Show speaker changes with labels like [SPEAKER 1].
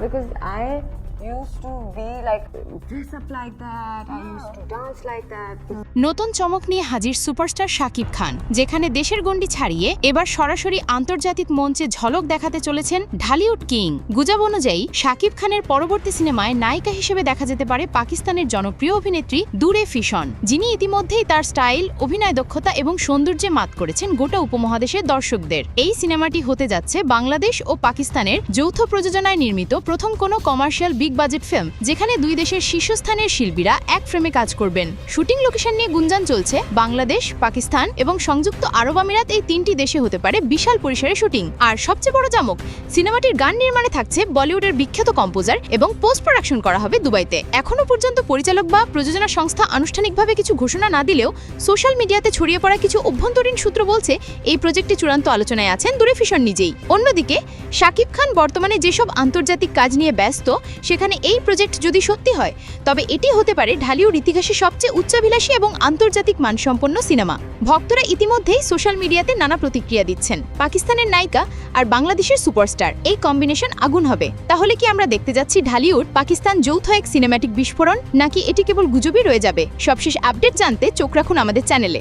[SPEAKER 1] because I
[SPEAKER 2] নতুন চমক নিয়ে হাজির সুপারস্টার শাকিব খান, যেখানে দেশের গণ্ডি ছাড়িয়ে এবার সরাসরি আন্তর্জাতিক মঞ্চে ঝলক দেখাতে চলেছেন ঢালিউড কিং। গুজব অনুযায়ী, শাকিব খানের পরবর্তী সিনেমায় নায়িকা হিসেবে দেখা যেতে পারে পাকিস্তানের জনপ্রিয় অভিনেত্রী দূরে ফিশন, যিনি ইতিমধ্যেই তার স্টাইল, অভিনয় দক্ষতা এবং সৌন্দর্যে মাত করেছেন গোটা উপমহাদেশের দর্শকদের। এই সিনেমাটি হতে যাচ্ছে বাংলাদেশ ও পাকিস্তানের যৌথ প্রযোজনায় নির্মিত প্রথম কোনো কমার্শিয়াল বিগ বাজেট ফিল্ম, যেখানে দুই দেশের শীর্ষস্থানের শিল্পীরা এক ফ্রেমে কাজ করবেন। শুটিং লোকেশন নিয়ে গুঞ্জন চলছে বাংলাদেশ, পাকিস্তান এবং সংযুক্ত আরব আমিরাত এই তিনটি দেশে হতে পারে বিশাল পরিসরে শুটিং। আর সবচেয়ে বড় জামক, সিনেমাটির গান নির্মাণে থাকছে বলিউডের বিখ্যাত কম্পোজার এবং পোস্ট প্রোডাকশন করা হবে দুবাইতে। এখনও পর্যন্ত পরিচালক বা প্রযোজনা সংস্থা আনুষ্ঠানিকভাবে কিছু ঘোষণা না দিলেও সোশ্যাল মিডিয়াতে ছড়িয়ে পড়া কিছু অভ্যন্তরীণ সূত্র বলছে এই প্রজেক্টে চূড়ান্ত আলোচনায় আছেন দূরে ফিশন নিজেই। অন্যদিকে, শাকিব খান বর্তমানে যেসব আন্তর্জাতিক কাজ নিয়ে ব্যস্ত সেখানে এই প্রজেক্ট যদি সত্যি হয়, তবে এটি হতে পারে ঢালিউড ইতিহাসে সবচেয়ে উচ্চাভিলাষী এবং আন্তর্জাতিক মানসম্পন্ন সিনেমা। ভক্তরা ইতিমধ্যেই সোশ্যাল মিডিয়াতে নানা প্রতিক্রিয়া দিচ্ছেন। পাকিস্তানের নায়িকা আর বাংলাদেশের সুপারস্টার, এই কম্বিনেশন আগুন হবে। তাহলে কি আমরা দেখতে যাচ্ছি ঢালিউড পাকিস্তান যৌথ এক সিনেম্যাটিক বিস্ফোরণ, নাকি এটি কেবল গুজবই রয়ে যাবে? সবশেষ আপডেট জানতে চোখ রাখুন আমাদের চ্যানেলে।